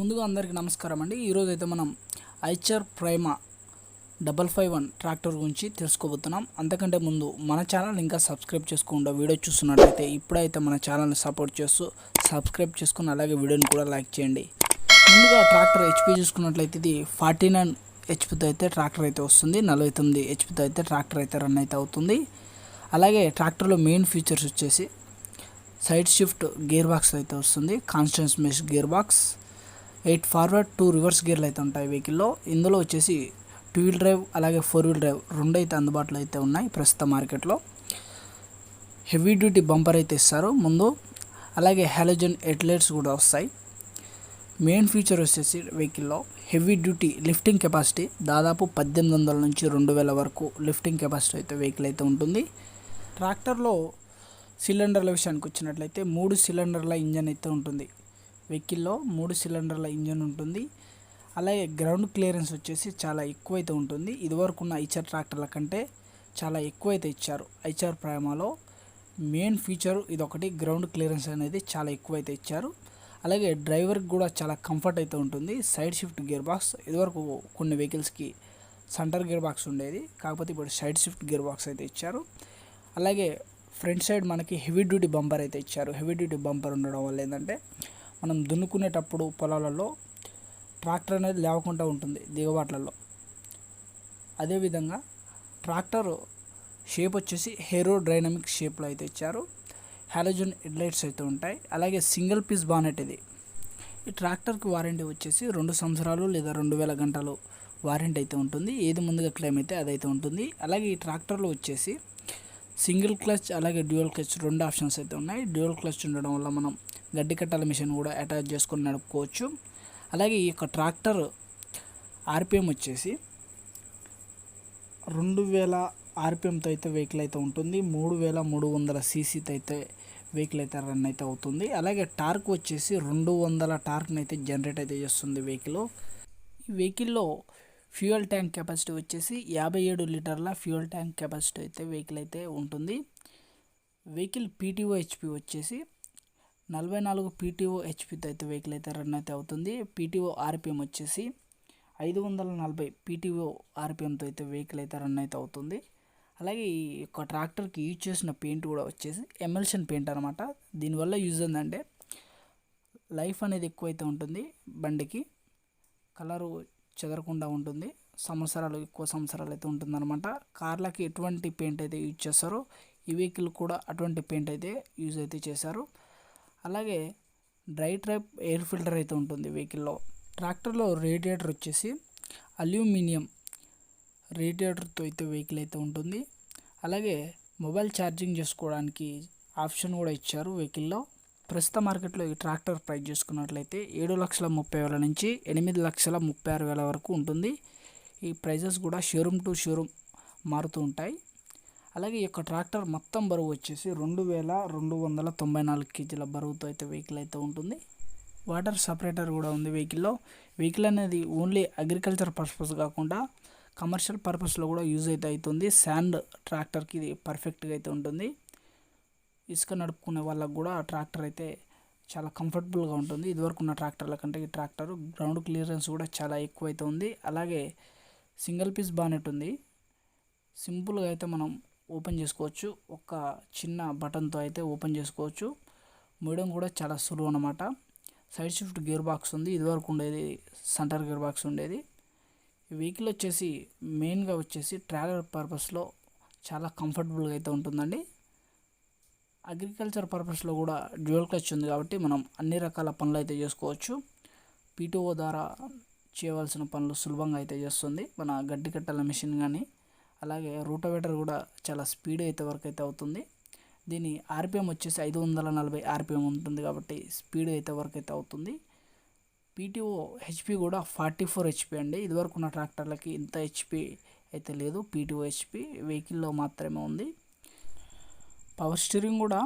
ముందుగా అందరికీ నమస్కారం అండి. ఈరోజు అయితే మనం Eicher Prima double five one tractor గురించి తెలుసుకోబోతున్నాం. అంతకంటే ముందు మన ఛానల్ ఇంకా సబ్స్క్రైబ్ చేసుకుండా వీడియో చూస్తున్నట్లయితే ఇప్పుడైతే మన ఛానల్ని సపోర్ట్ చేస్తూ సబ్స్క్రైబ్ చేసుకుని అలాగే వీడియోని కూడా లైక్ చేయండి. ముందుగా ట్రాక్టర్ హెచ్పి చూసుకున్నట్లయితే ఇది ఫార్టీ నైన్ హెచ్పితో అయితే ట్రాక్టర్ అయితే వస్తుంది. నలభై తొమ్మిది హెచ్పితో అయితే ట్రాక్టర్ అయితే రన్ అయితే అవుతుంది. అలాగే ట్రాక్టర్లో మెయిన్ ఫీచర్స్ వచ్చేసి సైడ్ షిఫ్ట్ గేర్ బాక్స్ అయితే వస్తుంది. Constant mesh gear box eight forward two reverse గేర్లు అయితే ఉంటాయి వెహికల్లో. ఇందులో వచ్చేసి టూ వీల్ డ్రైవ్ అలాగే ఫోర్ వీల్ డ్రైవ్ రెండు అయితే అందుబాటులో అయితే ఉన్నాయి ప్రస్తుత మార్కెట్లో. హెవీ డ్యూటీ బంపర్ అయితే ఇస్తారు ముందు. అలాగే హాలోజన్ హెడ్లైట్స్ కూడా వస్తాయి. మెయిన్ ఫీచర్ వచ్చేసి వెహికల్లో హెవీ డ్యూటీ లిఫ్టింగ్ కెపాసిటీ దాదాపు పద్దెనిమిది వందల నుంచి రెండు వేల వరకు లిఫ్టింగ్ కెపాసిటీ అయితే వెహికల్ అయితే ఉంటుంది. ట్రాక్టర్లో సిలిండర్ల విషయానికి వచ్చినట్లయితే మూడు సిలిండర్ల ఇంజన్ అయితే ఉంటుంది. వెహికల్లో మూడు సిలిండర్ల ఇంజన్ ఉంటుంది. అలాగే గ్రౌండ్ క్లియరెన్స్ వచ్చేసి చాలా ఎక్కువైతే ఉంటుంది. ఇదివరకు ఉన్న ఐచర్ ట్రాక్టర్ల కంటే చాలా ఎక్కువైతే ఇచ్చారు. ఐచర్ ప్రైమాలో మెయిన్ ఫీచర్ ఇదొకటి. గ్రౌండ్ క్లియరెన్స్ అనేది చాలా ఎక్కువైతే ఇచ్చారు. అలాగే డ్రైవర్కి కూడా చాలా కంఫర్ట్ అయితే ఉంటుంది. Side shift gear box. ఇదివరకు కొన్ని వెహికల్స్కి సెంటర్ గేర్ బాక్స్ ఉండేది. కాకపోతే ఇప్పుడు సైడ్ షిఫ్ట్ గేర్ బాక్స్ అయితే ఇచ్చారు. అలాగే ఫ్రంట్ సైడ్ మనకి హెవీ డ్యూటీ బంపర్ అయితే ఇచ్చారు. హెవీ డ్యూటీ బంపర్ ఉండడం వల్ల ఏంటంటే మనం దున్నుకునేటప్పుడు పొలాలలో ట్రాక్టర్ అనేది లేవకుండా ఉంటుంది దిగబాట్లలో. అదేవిధంగా ట్రాక్టర్ షేప్ వచ్చేసి హెరో డైనమిక్ షేప్లో అయితే ఇచ్చారు. హాలోజన్ హెడ్లైట్స్ అయితే ఉంటాయి. అలాగే సింగిల్ పీస్ బానెట్ ఇది. ఈ ట్రాక్టర్కి వారంటీ వచ్చేసి రెండు సంవత్సరాలు లేదా రెండు వేల గంటలు వారంటీ అయితే ఉంటుంది. ఏది ముందుగా క్లెయిమ్ అయితే అదైతే ఉంటుంది. అలాగే ఈ ట్రాక్టర్లో వచ్చేసి సింగిల్ క్లచ్ అలాగే డ్యూయల్ క్లచ్ రెండు ఆప్షన్స్ అయితే ఉన్నాయి. డ్యూయల్ క్లచ్ ఉండడం వల్ల మనం గడ్డి కట్టాల మిషన్ కూడా అటాచ్ చేసుకొని నడుపుకోవచ్చు. అలాగే ఈ యొక్క ట్రాక్టర్ ఆర్పిఎం వచ్చేసి రెండు వేల ఆర్పిఎంతో అయితే వెహికల్ అయితే ఉంటుంది. మూడు వేల మూడు వందల సీసీతో అయితే వెహికల్ అయితే రన్ అయితే అవుతుంది. అలాగే టార్క్ వచ్చేసి రెండు వందల టార్క్ని అయితే జనరేట్ అయితే చేస్తుంది వెహికల్ ఈ వెహికల్లో ఫ్యూయల్ ట్యాంక్ కెపాసిటీ వచ్చేసి యాభై ఏడు లీటర్ల ఫ్యూయల్ ట్యాంక్ కెపాసిటీ అయితే వెహికల్ అయితే ఉంటుంది. వెహికల్ పీటీఓ హెచ్పి వచ్చేసి నలభై నాలుగు పీటీఓ హెచ్పితో అయితే వెహికల్ అయితే రన్ అయితే అవుతుంది. పీటీఓ ఆర్పిఎం వచ్చేసి ఐదు వందల నలభై పీటీఓ ఆర్పిఎంతో అయితే వెహికల్ అయితే రన్ అయితే అవుతుంది. అలాగే ఈ యొక్క ట్రాక్టర్కి యూజ్ చేసిన పెయింట్ కూడా వచ్చేసి ఎమల్షన్ పెయింట్ అనమాట దీనివల్ల యూజ్ ఏంటంటే లైఫ్ అనేది ఎక్కువైతే ఉంటుంది బండికి కలరు చెదరకుండా ఉంటుంది సంవత్సరాలు ఎక్కువ సంవత్సరాలు అయితే ఉంటుందన్నమాట. కార్లకి ఎటువంటి పెయింట్ అయితే యూజ్ చేస్తారో ఈ వెహికల్ కూడా అటువంటి పెయింట్ అయితే యూజ్ అయితే చేశారు. అలాగే డ్రై ట్రైప్ ఎయిర్ ఫిల్టర్ అయితే ఉంటుంది వెహికల్లో. ట్రాక్టర్లో రేడియేటర్ వచ్చేసి అల్యూమినియం రేడియేటర్తో అయితే వెహికల్ అయితే ఉంటుంది. అలాగే మొబైల్ ఛార్జింగ్ చేసుకోవడానికి ఆప్షన్ కూడా ఇచ్చారు వెహికల్లో. ప్రస్తుత మార్కెట్లో ఈ ట్రాక్టర్ ప్రైస్ చూసుకున్నట్లయితే ఏడు లక్షల ముప్పై వేల నుంచి ఎనిమిది లక్షల ముప్పై ఆరు వేల వరకు ఉంటుంది. ఈ ప్రైజెస్ కూడా షోరూమ్ టు షోరూమ్ మారుతూ ఉంటాయి. అలాగే ఈ యొక్క ట్రాక్టర్ మొత్తం బరువు వచ్చేసి రెండు వేల రెండు వందల తొంభై నాలుగు కేజీల బరువుతో అయితే వెహికల్ అయితే ఉంటుంది. వాటర్ సపరేటర్ కూడా ఉంది వెహికల్లో వెహికల్ అనేది ఓన్లీ అగ్రికల్చర్ పర్పస్ కాకుండా కమర్షియల్ పర్పస్లో కూడా యూజ్ అయితే అవుతుంది. శాండ్ ట్రాక్టర్కి ఇది పర్ఫెక్ట్గా అయితే ఉంటుంది. ఇసుక నడుపుకునే వాళ్ళకు కూడా ట్రాక్టర్ అయితే చాలా కంఫర్టబుల్గా ఉంటుంది. ఇదివరకు ఉన్న ట్రాక్టర్ల కంటే ఈ ట్రాక్టర్ గ్రౌండ్ క్లియరెన్స్ కూడా చాలా ఎక్కువ అయితే ఉంది. అలాగే సింగిల్ పీస్ బానెట్ ఉంది. సింపుల్గా అయితే మనం ఓపెన్ చేసుకోవచ్చు. ఒక చిన్న బటన్తో అయితే ఓపెన్ చేసుకోవచ్చు. మూయడం కూడా చాలా సులువు అనమాట సైడ్ షిఫ్ట్ గేర్ బాక్స్ ఉంది. ఇదివరకు ఉండేది సెంటర్ గేర్ బాక్స్ ఉండేది. వెహికల్ వచ్చేసి మెయిన్గా వచ్చేసి ట్రావెలర్ పర్పస్లో చాలా కంఫర్టబుల్గా అయితే ఉంటుందండి. అగ్రికల్చర్ పర్పస్లో కూడా డ్యూయల్ క్లచ్ ఉంది కాబట్టి మనం అన్ని రకాల పనులు అయితే చేసుకోవచ్చు. పీటీఓ ద్వారా చేయవలసిన పనులు సులభంగా అయితే చేస్తుంది. మన గడ్డి కట్టాల మిషన్ కానీ అలాగే రూటోవేటర్ కూడా చాలా స్పీడ్ అయితే వర్క్ అయితే అవుతుంది. దీని ఆర్పిఎం వచ్చేసి ఐదు వందల నలభై ఆర్పిఎం ఉంటుంది కాబట్టి స్పీడ్ అయితే వర్క్ అయితే అవుతుంది. పీటీఓ హెచ్పి కూడా ఫార్టీ ఫోర్ హెచ్పి అండి. ఇదివరకు ఉన్న ట్రాక్టర్లకి ఇంత హెచ్పి అయితే లేదు. పీటీఓ హెచ్పి వెహికల్లో మాత్రమే ఉంది. పవర్ స్టీరింగ్ కూడా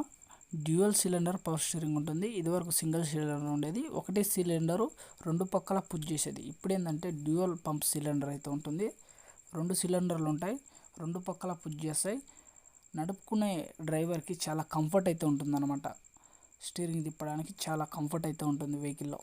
డ్యూయల్ సిలిండర్ పవర్ స్టీరింగ్ ఉంటుంది. ఇదివరకు సింగిల్ సిలిండర్ ఉండేది. ఒకటే సిలిండరు రెండు పక్కల పుష్ చేసేది. ఇప్పుడు ఏంటంటే డ్యూయల్ పంప్ సిలిండర్ అయితే ఉంటుంది. రెండు సిలిండర్లు ఉంటాయి రెండు పక్కల పుష్ చేస్తాయి. నడుపుకునే డ్రైవర్కి చాలా కంఫర్ట్ అయితే ఉంటుందన్నమాట. స్టీరింగ్ తిప్పడానికి చాలా కంఫర్ట్ అయితే ఉంటుంది వెహికల్లో